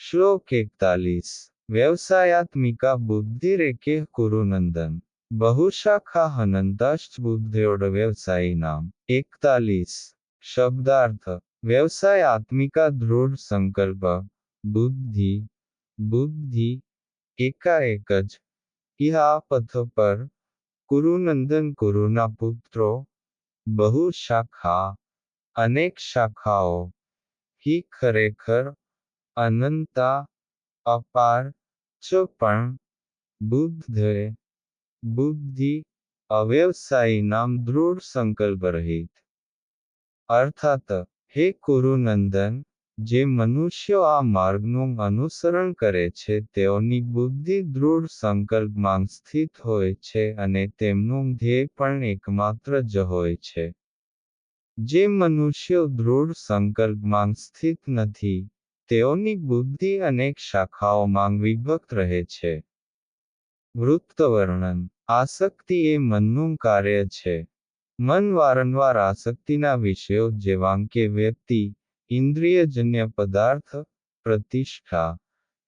શ્લોક એકતાલીસ વ્યવસાયાત્મિકા બુદ્ધિરેકે કુરુનંદન બહુશાખા હનંતાશ્ચ બુદ્ધયોડ વ્યવસાયીનામ એકતાલીસ શબ્દાર્થ વ્યવસાય આત્મિકા દૃઢ સંકલ્પ બુદ્ધિ બુદ્ધિ એકાએક જ ઇહ આ પથ પર કુરુનંદન કુરુના પુત્રો બહુ શાખા અનેક શાખાઓ હિ ખરેખર અનંતા અપાર ચ પણ બુદ્ધે, બુદ્ધિ અવ્યવસાયી નામ દૃઢ સંકલ્પ રહિત. અર્થાત, હે કુરુનંદન જે મનુષ્યો આ માર્ગનું અનુસરણ કરે છે, તેઓની બુદ્ધિ દૃઢ સંકલ્પમાં સ્થિત હોય છે અને તેમનું ધ્યેય પણ એકમાત્ર જ હોય છે. જે મનુષ્યો દૃઢ સંકલ્પમાં સ્થિત નથી તેઓની બુદ્ધિ અનેક શાખાઓમાં વિભક્ત રહે છે. વૃત્તવર્ણન. આસક્તિ એ મનનું કાર્ય છે. મન વારંવાર આસક્તિના વિષયો જેવાં કે વ્યક્તિ, ઇન્દ્રિયજન્ય પદાર્થ, પ્રતિષ્ઠા,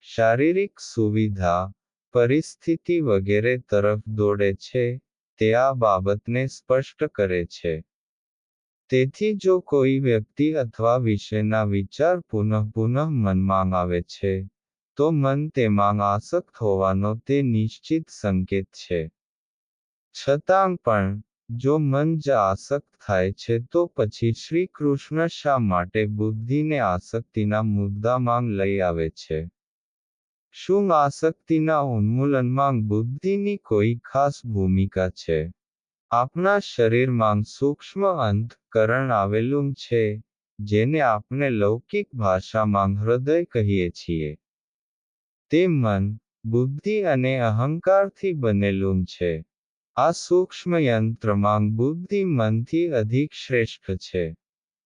શારીરિક સુવિધા, પરિસ્થિતિ વગેરે તરફ દોડે છે, તે આ બાબતને સ્પષ્ટ કરે છે. તેથી જો કોઈ વ્યક્તિ અથવા વિષયના વિચાર પુનઃ પુનઃ મનમાં આવે છે, તો મન તેમાં આસક્ત હોવાનો તે નિશ્ચિત સંકેત છે. છતાં પણ, જો મન જ આસક્ત થાય છે, તો પછી શ્રી કૃષ્ણ શા માટે બુદ્ધિને આસક્તિના મુદ્દામાં લઈ આવે છે? શું આસક્તિના ઉન્મૂલનમાં બુદ્ધિની કોઈ ખાસ ભૂમિકા છે? આપણા શરીરમાં સૂક્ષ્મ અંતકરણ આવેલું છે, જેને આપણે લૌકિક ભાષામાં હૃદય કહીએ છીએ. તે મન, બુદ્ધિ અને અહંકારથી બનેલું છે. આ સૂક્ષ્મ યંત્રમાં બુદ્ધિ મનથી અધિક શ્રેષ્ઠ છે.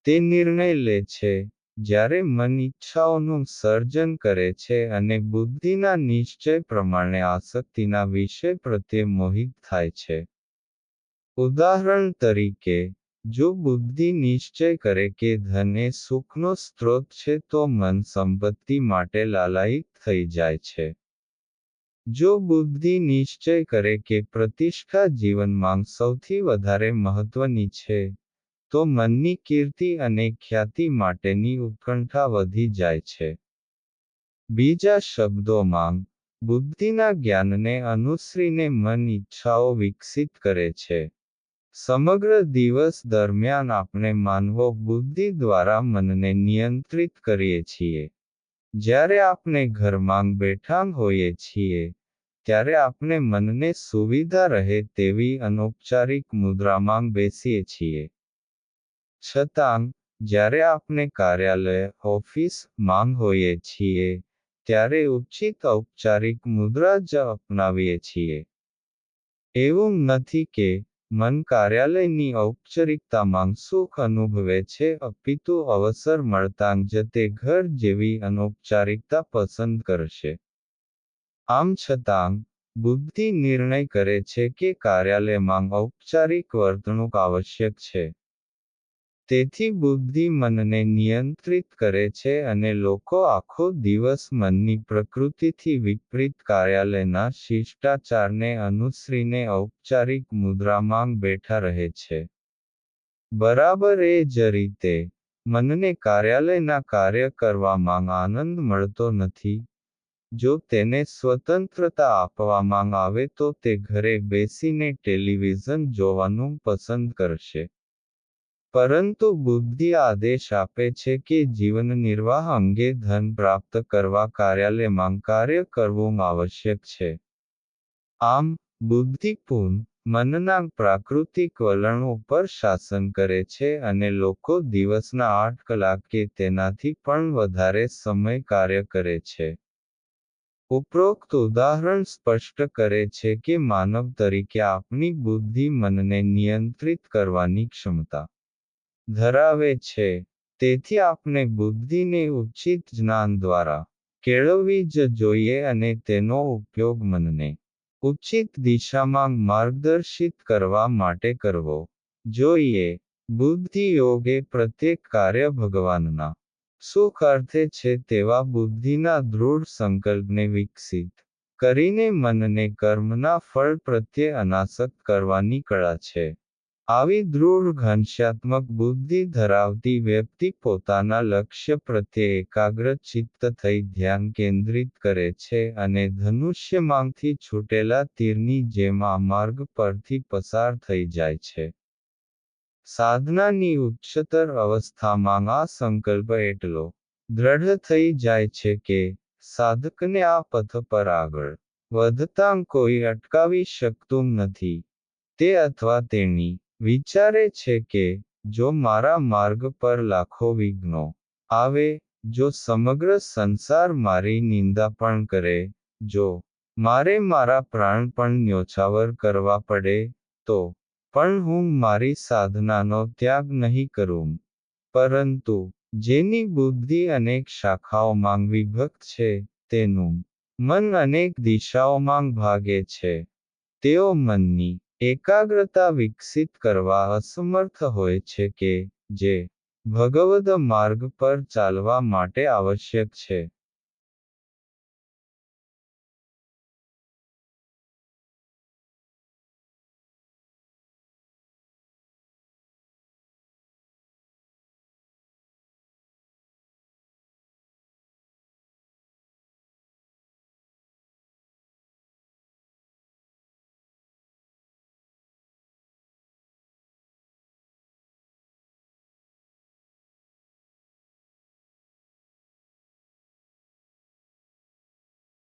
તે નિર્ણય લે છે, જ્યારે મન ઈચ્છાઓનું સર્જન કરે છે અને બુદ્ધિના નિશ્ચય પ્રમાણે આસક્તિના વિષય પ્રત્યે મોહિત થાય છે. ઉદાહરણ તરીકે, જો બુદ્ધિ નિશ્ચય કરે કે ધન એ સુખનો સ્ત્રોત છે તો મન સંપત્તિ માટે લાલાયિત થઈ જાય છે. જો બુદ્ધિ નિશ્ચય કરે કે પ્રતિષ્ઠા જીવનમાં સૌથી વધારે મહત્વની છે, તો મનની કીર્તિ અને ખ્યાતિ માટેની ઉત્કંઠા વધી જાય છે. બીજા શબ્દોમાં, બુદ્ધિના જ્ઞાનને અનુસરીને મન ઈચ્છાઓ વિકસિત કરે છે. સમગ્ર દિવસ દરમિયાન આપણે માનવો બુદ્ધિ દ્વારા મનને નિયંત્રિત કરીએ છીએ. જ્યારે આપણે ઘરમાં બેઠાં હોઈએ છીએ, ત્યારે આપણે મનને સુવિધા રહે તેવી અનૌપચારિક મુદ્રામાં બેસીએ છીએ. છતાં, જ્યારે આપણે કાર્યાલય, ઓફિસ માંગ હોઈએ છીએ, ત્યારે ઉચિત ઔપચારિક મુદ્રા જ અપનાવીએ છીએ. એવું નથી કે મન કાર્યાલયની ઔપચારિકતામાં સુખ અનુભવે છે, અપિતુ અવસર મળતાં જ તે ઘર જેવી અનૌપચારિકતા પસંદ કરશે. આમ છતાં, બુદ્ધિ નિર્ણય કરે છે કે કાર્યાલયમાં ઔપચારિક વર્તણૂક આવશ્યક છે. તેથી બુદ્ધિ મનને નિયંત્રિત કરે છે અને લોકો આખો દિવસ મનની પ્રકૃતિથી વિપરીત કાર્યાલયના શિષ્ટાચારને અનુસરીને ઔપચારિક મુદ્રામાં બેઠા રહે છે. બરાબર એ જ રીતે, મનને કાર્યાલયના કાર્ય કરવામાં આનંદ મળતો નથી. જો તેને સ્વતંત્રતા આપવામાં આવે તો તે ઘરે બેસીને ટેલિવિઝન જોવાનું પસંદ કરશે. પરંતુ બુદ્ધિ આદેશ આપે છે કે જીવન નિર્વાહ અંગે ધન પ્રાપ્ત કરવા કાર્યાલયમાં કાર્ય કરવું આવશ્યક છે. આમ બુદ્ધિપૂર્ણ મનના પ્રાકૃતિક વલણ ઉપર શાસન કરે છે અને લોકો દિવસના આઠ કલાક કે તેનાથી પણ વધારે સમય કાર્ય કરે છે. ઉપરોક્ત ઉદાહરણ સ્પષ્ટ કરે છે કે માનવ તરીકે આપણી બુદ્ધિ મનને નિયંત્રિત કરવાની ક્ષમતા ધરાવે છે. તેથી આપણે બુદ્ધિને ઉચિત જ્ઞાન દ્વારા કેળવવી જ જોઈએ અને તેનો ઉપયોગ મનને ઉચિત દિશામાં માર્ગદર્શિત કરવા માટે કરવો જોઈએ. બુદ્ધિ યોગ એ પ્રત્યેક કાર્ય ભગવાનના સુખ અર્થે છે તેવા બુદ્ધિના દૃઢ સંકલ્પને વિકસિત કરીને મનને કર્મના ફળ પ્રત્યે અનાસક્ત કરવાની કળા છે. આવી દૃઢ ઘનશ્યાત્મક બુદ્ધિ ધરાવતી વ્યક્તિ પોતાના લક્ષ્ય પ્રત્યે એકાગ્ર ચિત્ત થઈ ધ્યાન કેન્દ્રિત કરે છે અને ધનુષ્યમાંથી છૂટેલા તીરની જેમ આ માર્ગ પરથી પસાર થઈ જાય છે. સાધનાની ઉચ્ચતર અવસ્થામાં આ સંકલ્પ એટલો દ્રઢ થઈ જાય છે કે સાધકને આ પથ પર આગળ વધતાં કોઈ અટકાવી શકતું નથી, તે અથવા તેણી વિચારે છે કે, જો મારા માર્ગ પર લાખો વિઘ્નો આવે, જો સમગ્ર સંસાર મારી નિંદા પણ કરે, જો મારે મારા પ્રાણ પણ ન્યોછાવર કરવા પડે, તો પણ હું મારી સાધનાનો ત્યાગ નહીં કરું. પરંતુ જેની બુદ્ધિ અનેક શાખાઓમાં વિભક્ત છે, તેનું મન અનેક દિશાઓમાં ભાગે છે. તેઓ મનની એકાગ્રતા વિકસિત કરવા અસમર્થ હોય છે કે જે ભગવદ માર્ગ પર ચાલવા માટે આવશ્યક છે.